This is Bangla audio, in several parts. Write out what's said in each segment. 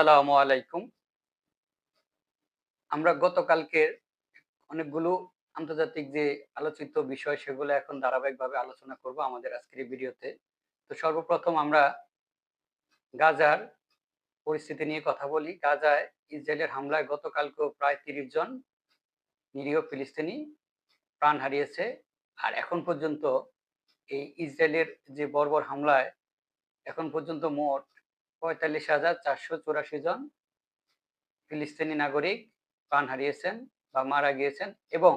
আসসালামু আলাইকুম। আমরা গতকালকের অনেকগুলো আন্তর্জাতিক যে আলোচিত বিষয়, সেগুলো এখন ধারাবাহিকভাবে আলোচনা করব আমাদের আজকের ভিডিওতে। তো সর্বপ্রথম আমরা গাজার পরিস্থিতি নিয়ে কথা বলি। গাজায় ইসরায়েলের হামলায় গতকালকেও প্রায় তিরিশ জন নিরীহ ফিলিস্তিনি প্রাণ হারিয়েছে। আর এখন পর্যন্ত এই ইসরায়েলের যে বর্বর হামলায় এখন পর্যন্ত মোট পঁয়তাল্লিশ হাজার চারশো চুরাশি জন ফিলিস্তিনি নাগরিক প্রাণ হারিয়েছেন বা মারা গিয়েছেন এবং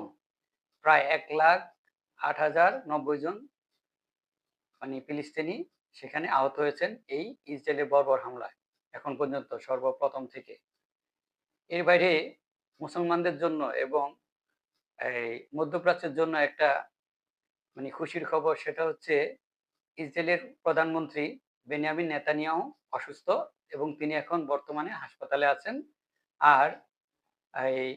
প্রায় এক লাখ আট হাজার নব্বই জন মানে ফিলিস্তিনি সেখানে আহত হয়েছেন এই ইসরায়েলের বর্বর হামলায়। এখন পর্যন্ত সর্বপ্রথম থেকে। এর বাইরে মুসলমানদের জন্য এবং এই মধ্যপ্রাচ্যের জন্য একটা মানে খুশির খবর সেটা হচ্ছে ইসরায়েলের প্রধানমন্ত্রী বেনিয়ামিন নেতানিয়াহু অসুস্থ এবং তিনি এখন বর্তমানে হাসপাতালে আছেন। আর এই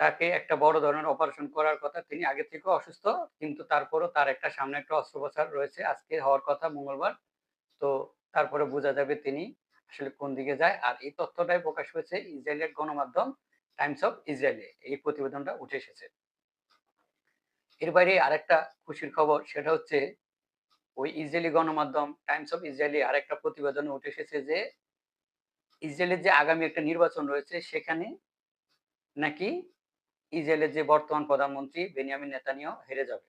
তাকে একটা বড় ধরনের অপারেশন করার কথা তিনি আগে থেকেও অসুস্থ, কিন্তু তারপরও তার একটা সামনে একটা অস্ত্রোপচার রয়েছে। আজকে হওয়ার কথা মঙ্গলবার। তো তারপরে বোঝা যাবে তিনি আসলে কোন দিকে যায়। আর এই তথ্যটাই প্রকাশ হয়েছে ইসরায়েলের গণমাধ্যম টাইমস অফ ইসরায়েলে। এই প্রতিবেদনটা উঠে এসেছে। এর বাইরে আরেকটা খুশির খবর, সেটা হচ্ছে ওই ইসরায়েলি গণমাধ্যম টাইমস অফ ইসরায়েলি আরেকটা প্রতিবেদনে উঠে এসেছে যে ইসরায়েলের যে আগামী একটা নির্বাচন রয়েছে, সেখানে নাকি ইসরায়েলের যে বর্তমান প্রধানমন্ত্রী বেনিয়ামিন নেতানিয়াহু হেরে যাবে।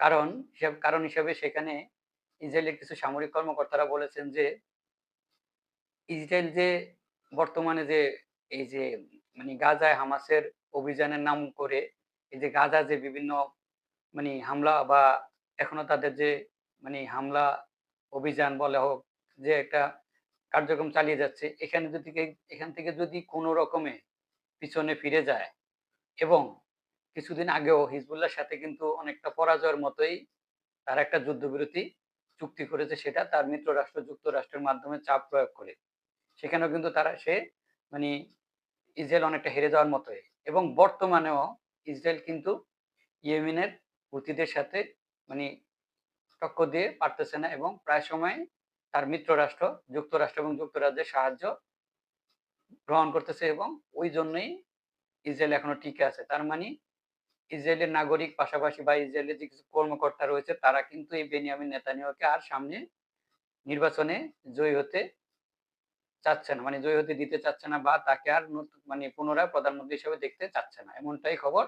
কারণ হিসাব, কারণ হিসাবে সেখানে ইসরায়েলের কিছু সামরিক কর্মকর্তারা বলেছেন যে ইসরায়েল যে বর্তমানে যে এই যে মানে গাজায় হামাসের অভিযানের নাম করে, এই যে গাজা যে বিভিন্ন মানে হামলা বা এখনও তাদের যে মানে হামলা অভিযান বলে হোক, যে একটা কার্যক্রম চালিয়ে যাচ্ছে, এখানে যদি এখান থেকে যদি কোনো রকমে পিছনে ফিরে যায় এবং কিছুদিন আগেও হিজবুল্লাহর সাথে কিন্তু অনেকটা পরাজয়ের মতোই তার একটা যুদ্ধবিরতি চুক্তি করেছে, সেটা তার মিত্র রাষ্ট্র যুক্তরাষ্ট্রের মাধ্যমে চাপ প্রয়োগ করে। সেখানেও কিন্তু তারা, সে মানে ইসরায়েল অনেকটা হেরে যাওয়ার মতোই এবং বর্তমানেও ইসরায়েল কিন্তু ইয়েমেনের হুতিদের সাথে মানে টক্কর দিয়ে পারতেছে না এবং প্রায় সময় তার মিত্র রাষ্ট্র যুক্তরাষ্ট্র এবং যুক্তরাজ্যের সাহায্য গ্রহণ করতেছে এবং ওই জন্যই ইসরায়েল এখনও টিকে আছে। তার মানে ইসরায়েলের নাগরিক পাশাপাশি বা ইসরায়েলের যে কিছু কর্মকর্তা রয়েছে, তারা কিন্তু এই বেনিয়ামিন নেতানিয়াহুকে আর সামনে নির্বাচনে জয়ী হতে চাচ্ছে না মানে জয়ী হতে দিতে চাচ্ছে না বা তাকে আর নতুন মানে পুনরায় প্রধানমন্ত্রী হিসেবে দেখতে চাচ্ছে না। এমনটাই খবর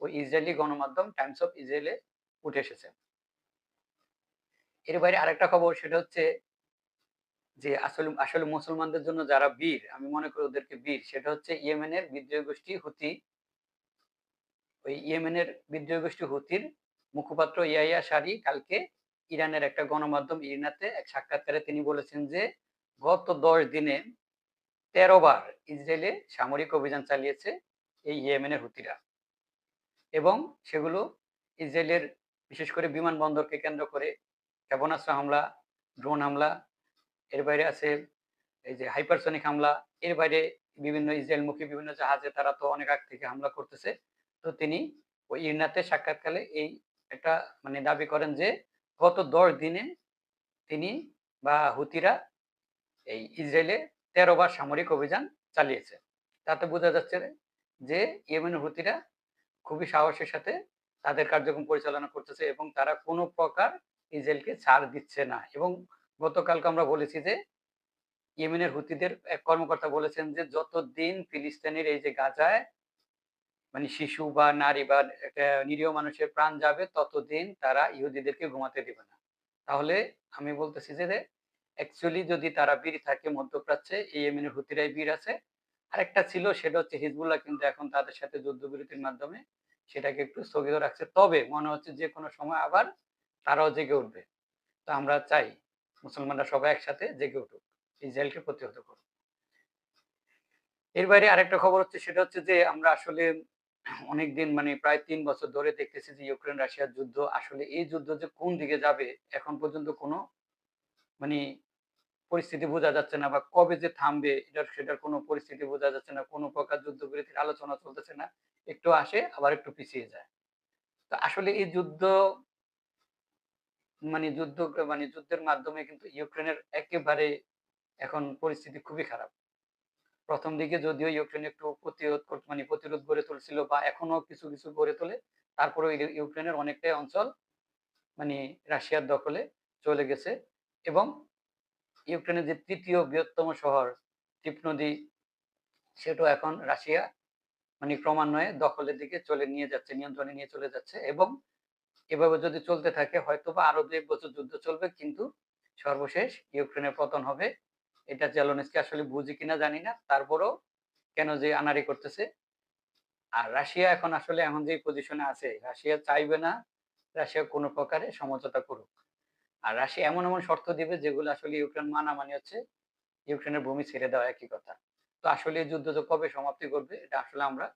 ওই ইসরায়েলি গণমাধ্যম টাইমস অফ ইসরায়েলে উঠে এসেছে। এর বাইরে আরেকটা খবর, সেটা হচ্ছে যে আসলে আসলে মুসলমানদের জন্য যারা বীর, আমি মনে করি ওদেরকে বীর, সেটা হচ্ছে ইয়েমেনের বিদ্রোহী গোষ্ঠী হুতি। ওই ইয়েমেনের বিদ্রোহী গোষ্ঠী হুতির মুখপাত্র ইয়াইয়া সারি কালকে ইরানের একটা গণমাধ্যম ইরানাতে এক সাক্ষাৎকারে তিনি বলেছেন যে, গত দশ দিনে তেরো বার ইসরায়েলে সামরিক অভিযান চালিয়েছে এই ইয়েমেনের হুতিরা। এবং সেগুলো ইসরায়েলের বিশেষ করে বিমানবন্দরকে কেন্দ্র করে ক্ষেপণাস্ত্র হামলা, ড্রোন হামলা, এর বাইরে আছে এই যে হাইপারসনিক হামলা, এর বাইরে বিভিন্ন ইসরায়েলমুখী বিভিন্ন জাহাজে তারা তো অনেক আগ থেকে হামলা করতেছে। তো তিনি ওই ইরনাতে সাক্ষাৎকালে এই একটা মানে দাবি করেন যে গত দশ দিনে তিনি বা হুতিরা এই ইসরায়েলে তেরো বার সামরিক অভিযান চালিয়েছে। তাতে বোঝা যাচ্ছে যে ইয়েমেন হুতিরা খুবই সাহসের সাথে তাদের কার্যক্রম পরিচালনা করতেছে এবং তারা কোনো প্রকার ইসরায়েলকে ছাড় দিচ্ছে না। এবং গতকালকে আমরা বলেছি যে ইয়েমেনের হুতিদের এক কর্মকর্তা বলেছেন যে যতদিন ফিলিস্তিনের এই যে গাজায় মানে শিশু বা নারী বা নিরীহ মানুষের প্রাণ যাবে, ততদিন তারা ইহুদিদেরকে ঘুমাতে দিবে না। তাহলে আমি বলতেছি যে অ্যাকচুয়ালি যদি তারা বীর থাকে, মধ্যপ্রাচ্যে এই ইয়েমেনের হুতিরাই বীর আছে। আরেকটা ছিল, সেটা হচ্ছে হিজবুল্লাহ, কিন্তু এখন তাদের সাথে যুদ্ধবিরতির মাধ্যমে সেটাকে একটু স্থগিত রাখছে। তবে মনে হচ্ছে যে কোনো সময় আবার তারাও জেগে উঠবে। তো আমরা চাই মুসলমানরা সবাই একসাথে জেগে উঠুক, ইসরায়েলকে প্রতিহত করুক। এর বাইরে আরেকটা খবর হচ্ছে, সেটা হচ্ছে যে আমরা আসলে অনেকদিন মানে প্রায় তিন বছর ধরে দেখতেছি যে ইউক্রেন রাশিয়ার যুদ্ধ আসলে এই যুদ্ধ যে কোন দিকে যাবে এখন পর্যন্ত কোনো মানে পরিস্থিতি বোঝা যাচ্ছে না বা কবে যে থামবে, এটার, সেটার কোনো পরিস্থিতি বোঝা যাচ্ছে না, কোনো প্রকার যুদ্ধবিরতির আলোচনা চলতেছে না, একটু আসে, আবার একটু পিছিয়ে যায়। তো আসলে এই যুদ্ধ মানে যুদ্ধ মানে যুদ্ধের মাধ্যমে কিন্তু ইউক্রেনের একেবারে এখন পরিস্থিতি খুবই খারাপ। প্রথম দিকে যদিও ইউক্রেন একটু প্রতিরোধ মানে প্রতিরোধ গড়ে তুলছিল বা এখনও কিছু কিছু গড়ে তোলে তারপরে ইউক্রেনের অনেকটাই অঞ্চল মানে রাশিয়ার দখলে চলে গেছে এবং ইউক্রেনের যে তৃতীয় বৃহত্তম শহর টিপ নদী সেটাও এখন রাশিয়া মানে ক্রমান্বয়ে দখলের দিকে চলে নিয়ে যাচ্ছে, নিয়ন্ত্রণে নিয়ে চলে যাচ্ছে এবং এভাবে যদি চলতে থাকে হয়তো বা আরও দুই বছর যুদ্ধ চলবে, কিন্তু সর্বশেষ ইউক্রেনের পতন হবে। এটা জেলনস্কি আসলে বুঝি কিনা জানি না, তারপরও কেন যে আনারি করতেছে। আর রাশিয়া এখন আসলে এখন যে পজিশনে আছে, রাশিয়া চাইবে না, রাশিয়া কোনো প্রকারে সমঝোতা করুক। আর রাশিয়া এমন এমন শর্ত দিবে যেগুলো আসলে ইউক্রেন মানা মানে হচ্ছে, ইউক্রেনের ভূমি ছেড়ে দেওয়া একই কথা। তো আসলে যুদ্ধ তো কবে সমাপ্তি করবে এটা আসলে আমরা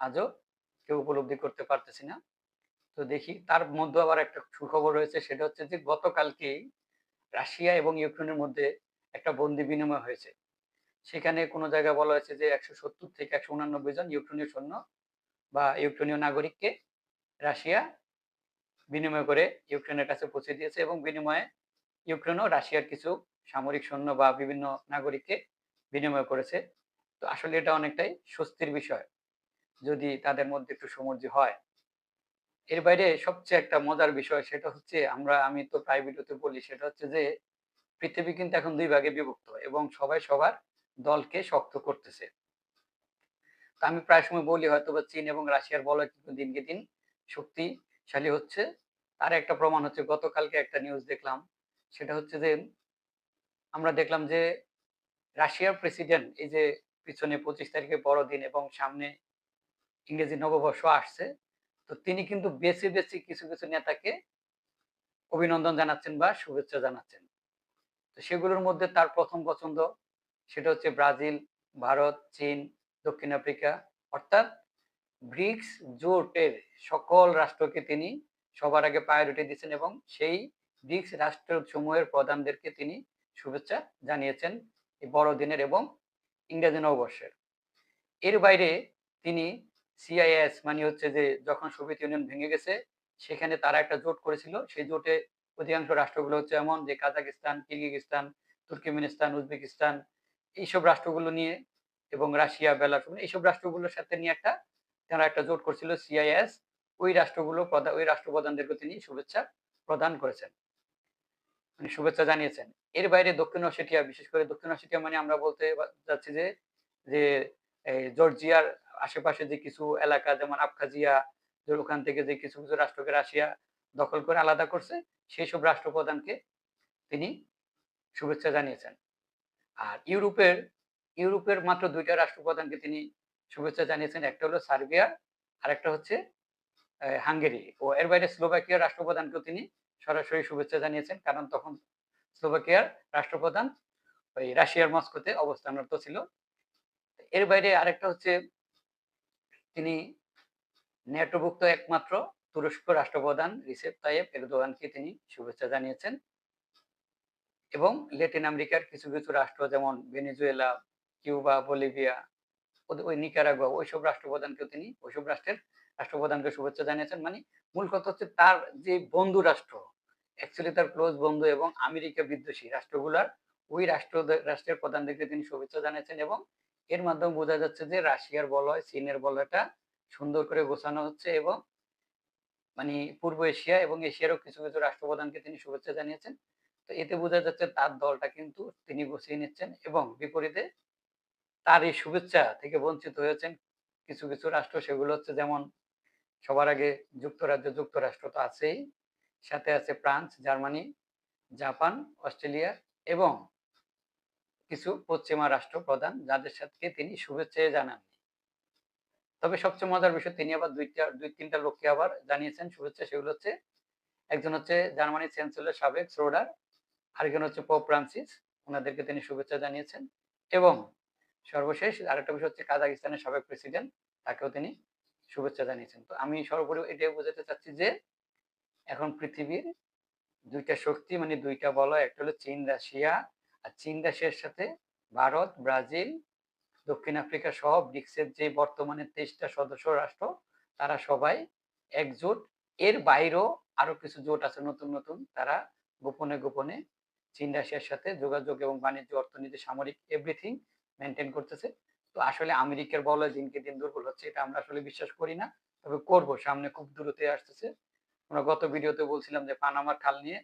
আজও কেউ উপলব্ধি করতে পারতেছি না। তো দেখি, তার মধ্যে আবার একটা সুখবর রয়েছে, সেটা হচ্ছে যে গতকালকেই রাশিয়া এবং ইউক্রেনের মধ্যে একটা বন্দি বিনিময় হয়েছে। সেখানে কোনো জায়গায় বলা হয়েছে যে একশো সত্তর থেকে একশো উনানব্বই জন ইউক্রেনীয় সৈন্য বা ইউক্রেনীয় নাগরিককে রাশিয়া বিনিময় করে ইউক্রেনের কাছে পৌঁছে দিয়েছে এবং বিনিময়ে ইউক্রেনও রাশিয়ার কিছু সামরিক সৈন্য বা বিভিন্ন নাগরিককে বিনিময় করেছে। তো আসলে এটা অনেকটাই স্বস্তির বিষয় যদি তাদের মধ্যে একটু সমৃদ্ধি হয়। এর বাইরে সবচেয়ে একটা মজার বিষয় সেটা হচ্ছে আমরা, আমি তো প্রায় ভিডিওতে বলি, সেটা হচ্ছে যে পৃথিবী কিন্তু এখন দুই ভাগে বিভক্ত এবং সবাই সবার দলকে শক্ত করতেছে। তা আমি প্রায় সময় বলি হয়তো বা চীন এবং রাশিয়ার বলয় কিন্তু দিনকে দিন শক্তিশালী হচ্ছে, তার একটা প্রমাণ হচ্ছে, গতকালকে একটা নিউজ দেখলাম। সেটা হচ্ছে যে, আমরা দেখলাম যে, রাশিয়ার প্রেসিডেন্ট এই যে পিছনে পঁচিশ তারিখে বড়দিন এবং সামনে ইংরেজি নববর্ষ আসছে, তো তিনি কিন্তু বেছে বেছে কিছু কিছু নেতাকে অভিনন্দন জানাচ্ছেন বা শুভেচ্ছা জানাচ্ছেন। তো সেগুলোর মধ্যে তার প্রথম পছন্দ, সেটা হচ্ছে ব্রাজিল, ভারত, চীন, দক্ষিণ আফ্রিকা, অর্থাৎ ব্রিক্স জোটের সকল রাষ্ট্রকে তিনি সবার আগে প্রায়োরিটি দিচ্ছেন এবং সেই ব্রিক্স রাষ্ট্র সমূহের প্রধানদেরকে তিনি শুভেচ্ছা জানিয়েছেন এই বড়দিনের এবং ইংরেজি নববর্ষের। এর বাইরে তিনি সিআইএস মানে হচ্ছে যে যখন সোভিয়েত ইউনিয়ন ভেঙে গেছে, সেখানে তারা একটা জোট করেছিল। সেই জোটে অধিকাংশ রাষ্ট্রগুলো হচ্ছে এমন যে কাজাকিস্তান, কিরগিজস্তান, তুর্কিমিনিস্তান, উজবেকিস্তান, এইসব রাষ্ট্রগুলো নিয়ে এবং রাশিয়া বেলারুস মানে এইসব রাষ্ট্রগুলোর সাথে নিয়ে একটা তারা একটা জোট করছিল সিআইএস ওই রাষ্ট্রগুলো ওই রাষ্ট্রপ্রধানদেরকে তিনি শুভেচ্ছা প্রদান করেছেন। মানে শুভেচ্ছা জানিয়েছেন। এর বাইরে দক্ষিণ অসেটিয়া, বিশেষ করে দক্ষিণ অসেটিয়া মানে আমরা বলতে যাচ্ছি যে যে জর্জিয়ার আশেপাশে যে কিছু এলাকা, যেমন আবখাজিয়া ওখান থেকে যে কিছু কিছু রাষ্ট্রকে রাশিয়া দখল করে আলাদা করছে সেই সব রাষ্ট্রপ্রধানকে তিনি শুভেচ্ছা জানিয়েছেন। আর ইউরোপের ইউরোপের মাত্র দুইটা রাষ্ট্রপ্রধানকে তিনি শুভেচ্ছা জানিয়েছেন, একটা হলো সার্বিয়া আর একটা হচ্ছে হাঙ্গেরি। ও, এর বাইরে স্লোভাকিয়ার রাষ্ট্রপ্রধানকেও তিনি সরাসরি শুভেচ্ছা জানিয়েছেন, কারণ তখন স্লোভাকিয়ার রাষ্ট্রপ্রধান ওই রাশিয়ার মস্কোতে অবস্থানরত ছিল। এর বাইরে আরেকটা হচ্ছে, তিনি নেটোভুক্ত একমাত্র তুরস্ক রাষ্ট্রপ্রধান রিসেপ তাইয়েব এরদোয়ানকে তিনি শুভেচ্ছা জানিয়েছেন। এবং ল্যাটিন আমেরিকার কিছু কিছু রাষ্ট্র যেমন ভেনেজুয়েলা, কিউবা, বলিভিয়া ওই নিকারাগুয়া, ওইসব রাষ্ট্রপ্রধানকেও তিনি, ওইসব রাষ্ট্রের রাষ্ট্রপ্রধানকে শুভেচ্ছা জানিয়েছেন। মানে মূল কথা হচ্ছে তার যে বন্ধু রাষ্ট্র অ্যাকচুয়ালি তার ক্লোজ বন্ধু এবং আমেরিকা বিদ্বেষী রাষ্ট্রগুলার, ওই রাষ্ট্র রাষ্ট্রের প্রধানদেরকে তিনি শুভেচ্ছা জানিয়েছেন এবং এর মাধ্যমে বোঝা যাচ্ছে যে রাশিয়ার বলয় চীনের বলয়টা সুন্দর করে গোছানো হচ্ছে এবং মানে পূর্ব এশিয়া এবং এশিয়ারও কিছু কিছু রাষ্ট্রপ্রধানকে তিনি শুভেচ্ছা জানিয়েছেন। তো এতে বোঝা যাচ্ছে তার দলটা কিন্তু তিনি গুছিয়ে নিচ্ছেন এবং বিপরীতে তার এই শুভেচ্ছা থেকে বঞ্চিত হয়েছেন। কিছু কিছু রাষ্ট্র, সেগুলো হচ্ছে যেমন সবার আগে যুক্তরাজ্য, যুক্তরাষ্ট্র তো আছেই। সাথে আছে ফ্রান্স, জার্মানি, জাপান, অস্ট্রেলিয়া এবং কিছু পশ্চিমা রাষ্ট্র প্রধান যাদের সাথে তিনি শুভেচ্ছা জানাননি। তবে সবচেয়ে মজার বিষয়, তিনি আবার দুইটা, দুই, তিনটা লোককে আবার জানিয়েছেন শুভেচ্ছা। সেগুলো হচ্ছে, একজন হচ্ছে জার্মানির চ্যান্সেলর সাবেক শ্রোডার, আরেকজন হচ্ছে পোপ ফ্রান্সিস ওনাদেরকে তিনি শুভেচ্ছা জানিয়েছেন এবং সর্বশেষ আরেকটা বিষয় হচ্ছে কাজাকিস্তানের সাবেক প্রেসিডেন্ট, তাকেও তিনি শুভেচ্ছা জানিয়েছেন। তো আমি সর্বোপরি এটাই বোঝাতে চাচ্ছি যে এখন পৃথিবীর দুইটা শক্তি মানে দুইটা বলো, একটা হলো চীন, রাশিয়া, আর চীন, রাশিয়ার সাথে ভারত, ব্রাজিল, দক্ষিণ আফ্রিকা সহ ব্রিক্সের যে বর্তমানে তেইশটা সদস্য রাষ্ট্র, তারা সবাই একজোট। এর বাইরেও আরও কিছু জোট আছে নতুন নতুন। তারা গোপনে গোপনে চীন, রাশিয়ার সাথে যোগাযোগ এবং বাণিজ্য, অর্থনীতি, সামরিক এভরিথিং মেনটেন করতেছে। তো আসলে আমেরিকার বলয় দিনকে দিন দুর্বল হচ্ছে এটা আমরা আসলে বিশ্বাস করি না। তবে করব, সামনে খুব দূরতে আসতেছে। আমরা গত ভিডিওতে বলছিলাম যে পানামার খাল নিয়ে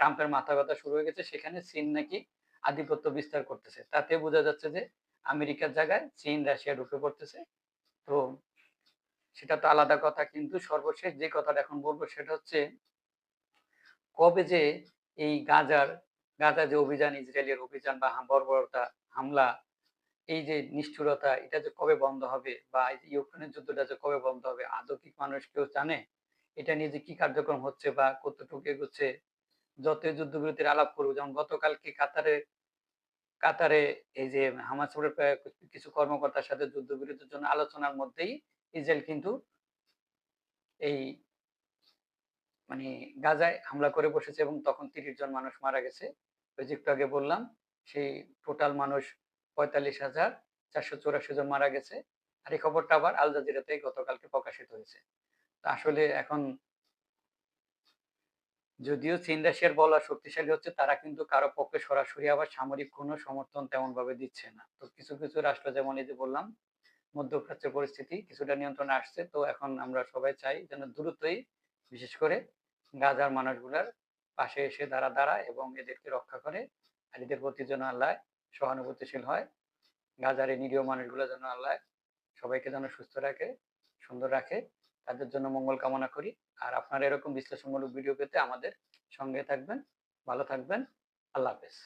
ট্রাম্পের মাথা ব্যথা শুরু হয়ে গেছে, সেখানে চীন নাকি আধিপত্য বিস্তার করতেছে। তাতে বোঝা যাচ্ছে যে আমেরিকার জায়গায় চীন, রাশিয়া ঢুকে পড়তেছে। তো সেটা তো আলাদা কথা, কিন্তু সর্বশেষ যে কথাটা এখন বলব সেটা হচ্ছে, কবে যে এই গাজার, গাজা যে অভিযান, ইসরায়েলের অভিযান বা বর্বরতা হামলা এই যে নিষ্ঠুরতা, এটা যে কবে বন্ধ হবে? বা ইউক্রেনের যুদ্ধটা যে কবে বন্ধ হবে? আদৌ কি মানুষ কেউ জানে? এটা নিয়ে যে কি কার্যক্রম হচ্ছে বা কতটুকু এগোচ্ছে? যতই যুদ্ধবিরতির আলাপ করব যেমন গতকালকে কাতারে কাতারে এই যে হামাসের কিছু কর্মকর্তার সাথে যুদ্ধবিরতির জন্য আলোচনার মধ্যেই ইসরায়েল কিন্তু এই মানে গাজায় হামলা করে বসেছে এবং তখন তিরিশ জন মানুষ মারা গেছে। ওই যে একটু আগে বললাম, সেই টোটাল মানুষ পঁয়তাল্লিশ হাজার চারশো চৌরাশি জন মারা গেছে। আর এই খবরটা আবার আল জাজিরাতে গতকালকে প্রকাশিত হয়েছে। তো আসলে এখন যদিও চীন রাশিয়ার বলা শক্তিশালী হচ্ছে, তারা কিন্তু কারও পক্ষে সরাসরি আবার সামরিক কোনো সমর্থন তেমন ভাবে দিচ্ছে না। তো কিছু কিছু রাষ্ট্র, যেমন এই যে বললাম, মধ্যপ্রাচ্যের পরিস্থিতি কিছুটা নিয়ন্ত্রণে আসছে। তো এখন আমরা সবাই চাই যেন দ্রুতই, বিশেষ করে গাজার মানুষগুলার পাশে এসে দাঁড়া দাঁড়া এবং এদেরকে রক্ষা করে, আর এদের প্রতি যেন আল্লাহ সহানুভূতিশীল হয়। গাজার এই নিরীহ মানুষগুলো যেন আল্লাহ সবাইকে যেন সুস্থ রাখে, সুন্দর রাখে, তাদের জন্য মঙ্গল কামনা করি। আর আপনারা এরকম বিশ্লেষণমূলক ভিডিও পেতে আমাদের সঙ্গে থাকবেন, ভালো থাকবেন। আল্লাহ হাফেজ।